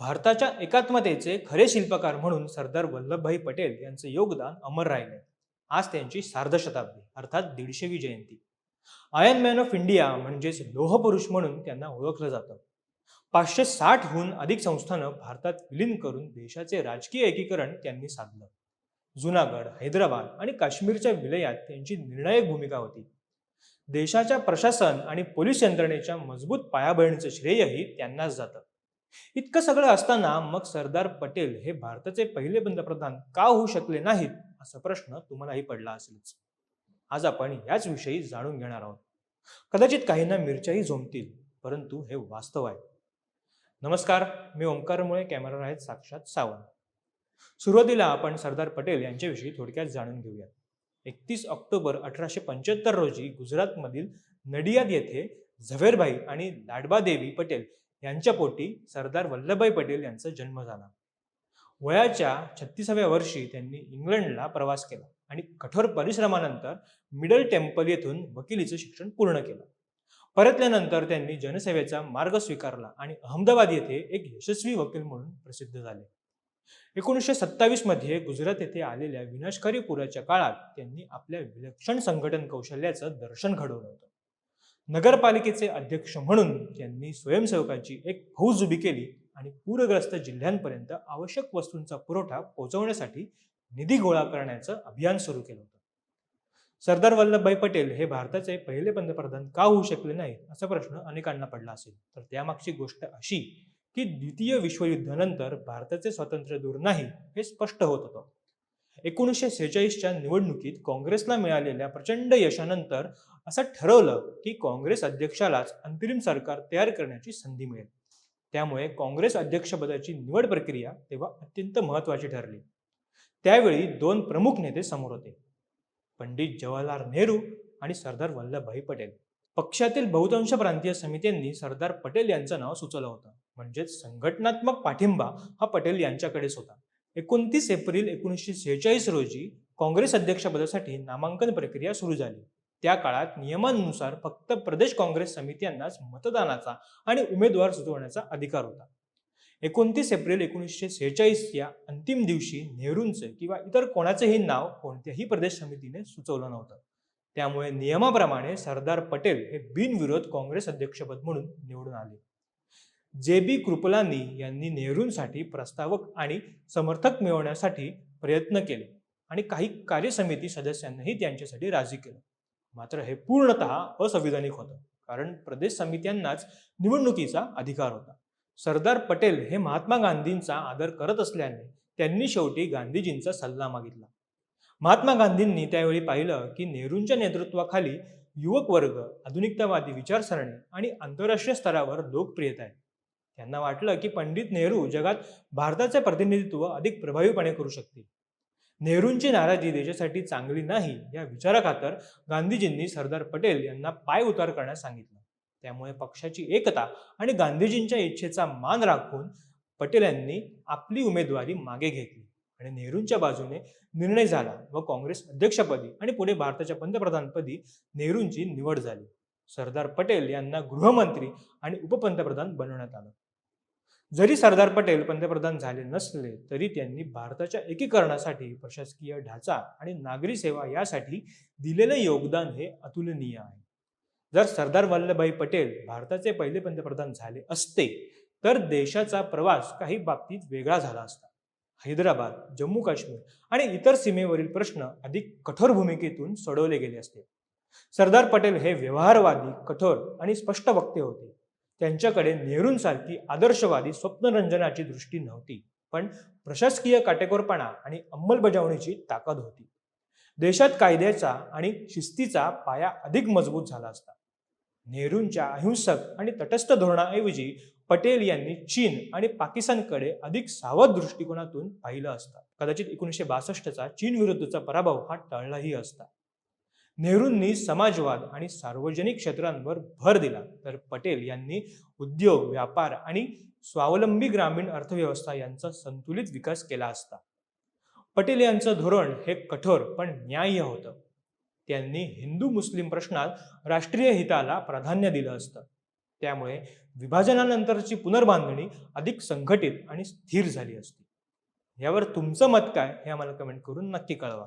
भारताच्या एकात्मतेचे खरे शिल्पकार म्हणून सरदार वल्लभभाई पटेल यांचे योगदान अमर राहिले. आज त्यांची सार्धशताब्दी अर्थात दीडशेवी जयंती. आयन मॅन ऑफ इंडिया म्हणजेच लोहपुरुष म्हणून त्यांना ओळखलं जातं. पाचशे साठहून अधिक संस्थानं भारतात विलीन करून देशाचे राजकीय एकीकरण त्यांनी साधलं. जुनागड हैदराबाद आणि काश्मीरच्या विलयात त्यांची निर्णायक भूमिका होती. देशाच्या प्रशासन आणि पोलीस यंत्रणेच्या मजबूत पायाभरणीचं श्रेयही त्यांनाच जातं. इतकं सगळं असताना मग सरदार पटेल हे भारताचे पहिले पंतप्रधान का होऊ शकले नाहीत असा प्रश्न तुम्हालाही पडला असेलच. आज आपण याच विषयी जाणून घेणार आहोत. कदाचित काहींना मिरच्याही झोमतील परंतु हे वास्तव आहे. नमस्कार मी ओंकारमुळे कॅमेरा आहेत साक्षात सावंत. सुरुवातीला आपण सरदार पटेल यांच्याविषयी थोडक्यात जाणून घेऊयात. एकतीस ऑक्टोबर अठराशे पंच्याहत्तर रोजी गुजरातमधील नडियाद येथे झवेरभाई आणि लाडबा देवी पटेल यांच्या पोटी सरदार वल्लभभाई पटेल यांचा जन्म झाला. वयाच्या छत्तीसाव्या वर्षी त्यांनी इंग्लंडला प्रवास केला आणि कठोर परिश्रमानंतर मिडल टेम्पल येथून वकिलीचं शिक्षण पूर्ण केलं. परतल्यानंतर त्यांनी जनसेवेचा मार्ग स्वीकारला आणि अहमदाबाद येथे एक यशस्वी वकील म्हणून प्रसिद्ध झाले. एकोणीसशे सत्तावीसमध्ये गुजरात येथे आलेल्या विनाशकारी पुराच्या काळात त्यांनी आपल्या विलक्षण संघटन कौशल्याचं दर्शन घडवलं होतं. नगरपालिकेचे अध्यक्ष म्हणून त्यांनी स्वयंसेवकाची एक फौज उभी केली आणि पूरग्रस्त जिल्ह्यांपर्यंत आवश्यक वस्तूंचा पुरवठा पोहोचवण्यासाठी निधी गोळा करण्याचं अभियान सुरू केलं होतं. सरदार वल्लभभाई पटेल हे भारताचे पहिले पंतप्रधान का होऊ शकले नाहीत असा प्रश्न अनेकांना पडला असेल. तर त्यामागची गोष्ट अशी की द्वितीय विश्वयुद्धानंतर भारताचे स्वातंत्र्य दूर नाही हे स्पष्ट होत होतं. एकोणीसशे सेहेचाळीसच्या निवडणुकीत काँग्रेसला मिळालेल्या प्रचंड यशानंतर असं ठरवलं की काँग्रेस अध्यक्षालाच अंतरिम सरकार तयार करण्याची संधी मिळेल. त्यामुळे काँग्रेस अध्यक्षपदाची निवड प्रक्रिया तेव्हा अत्यंत महत्वाची ठरली. त्यावेळी दोन प्रमुख नेते समोर होते. पंडित जवाहरलाल नेहरू आणि सरदार वल्लभभाई पटेल. पक्षातील बहुतांश प्रांतीय समित्यांनी सरदार पटेल यांचं नाव सुचवलं होतं. म्हणजेच संघटनात्मक पाठिंबा हा पटेल यांच्याकडेच होता. एकोणतीस एप्रिल एकोणीसशे सेहेचाळीस रोजी काँग्रेस अध्यक्षपदासाठी नामांकन प्रक्रिया सुरू झाली. त्या काळात नियमांनुसार फक्त प्रदेश काँग्रेस समित्यांनाच मतदानाचा आणि उमेदवार सुचवण्याचा अधिकार होता. एकोणतीस एप्रिल एकोणीसशे सेहेचाळीस या अंतिम दिवशी नेहरूंचं किंवा इतर कोणाचेही नाव कोणत्याही प्रदेश समितीने सुचवलं नव्हतं. त्यामुळे नियमाप्रमाणे सरदार पटेल हे बिनविरोध काँग्रेस अध्यक्षपद म्हणून निवडून आले. जे बी कृपलानी यांनी नेहरूंसाठी प्रस्तावक आणि समर्थक मिळवण्यासाठी प्रयत्न केले आणि काही कार्यसमिती सदस्यांनाही त्यांच्यासाठी राजी केलं. मात्र हे पूर्णतः असंविधानिक होतं कारण प्रदेश समित्यांनाच निवडणुकीचा अधिकार होता. सरदार पटेल हे महात्मा गांधींचा आदर करत असल्याने त्यांनी शेवटी गांधीजींचा सल्ला मागितला. महात्मा गांधींनी त्यावेळी पाहिलं की नेहरूंच्या नेतृत्वाखाली युवक वर्ग आधुनिकतावादी विचारसरणी आणि आंतरराष्ट्रीय स्तरावर लोकप्रियता आहे. त्यांना वाटलं की पंडित नेहरू जगात भारताचे प्रतिनिधित्व अधिक प्रभावीपणे करू शकतील. नेहरूंची नाराजी देशासाठी चांगली नाही या विचाराखातर गांधीजींनी सरदार पटेल यांना पाय उतार करण्यास सांगितलं. त्यामुळे पक्षाची एकता आणि गांधीजींच्या इच्छेचा मान राखून पटेल यांनी आपली उमेदवारी मागे घेतली आणि नेहरूंच्या बाजूने निर्णय झाला व काँग्रेस अध्यक्षपदी आणि पुढे भारताच्या पंतप्रधानपदी नेहरूंची निवड झाली. सरदार पटेल यांना गृहमंत्री आणि उपपंतप्रधान बनवण्यात आलं. जरी सरदार पटेल पंतप्रधान झाले नसले तरी त्यांनी भारताच्या एकीकरणासाठी प्रशासकीय ढाचा आणि नागरी सेवा यासाठी दिलेले योगदान हे अतुलनीय आहे. जर सरदार वल्लभभाई पटेल भारताचे पहिले पंतप्रधान झाले असते तर देशाचा प्रवास काही बाबतीत वेगळा झाला असता. हैदराबाद जम्मू काश्मीर आणि इतर सीमेवरील प्रश्न अधिक कठोर भूमिकेतून सोडवले गेले असते. सरदार पटेल हे व्यवहारवादी कठोर आणि स्पष्ट वक्ते होते. त्यांच्याकडे नेहरूंसारखी आदर्शवादी स्वप्नरंजनाची दृष्टी नव्हती पण प्रशासकीय काटेकोरपणा आणि अंमलबजावणीची ताकद होती. देशात कायद्याचा आणि शिस्तीचा पाया अधिक मजबूत झाला असता. नेहरूंच्या अहिंसक आणि तटस्थ धोरणाऐवजी पटेल यांनी चीन आणि पाकिस्तानकडे अधिक सावध दृष्टिकोनातून पाहिलं असतं. कदाचित एकोणीसशे बासष्टचा चीन विरुद्धचा पराभव हा टळलाही असता. नेहरूंनी समाजवाद आणि सार्वजनिक क्षेत्रांवर भर दिला. तर पटेल यांनी उद्योग व्यापार आणि स्वावलंबी ग्रामीण अर्थव्यवस्था यांचा संतुलित विकास केला असता. पटेल यांचं धोरण हे कठोर पण न्याय्य होतं. त्यांनी हिंदू मुस्लिम प्रश्नात राष्ट्रीय हिताला प्राधान्य दिलं असतं. त्यामुळे विभाजनानंतरची पुनर्बांधणी अधिक संघटित आणि स्थिर झाली असती. यावर तुमचं मत काय हे आम्हाला कमेंट करून नक्की कळवा.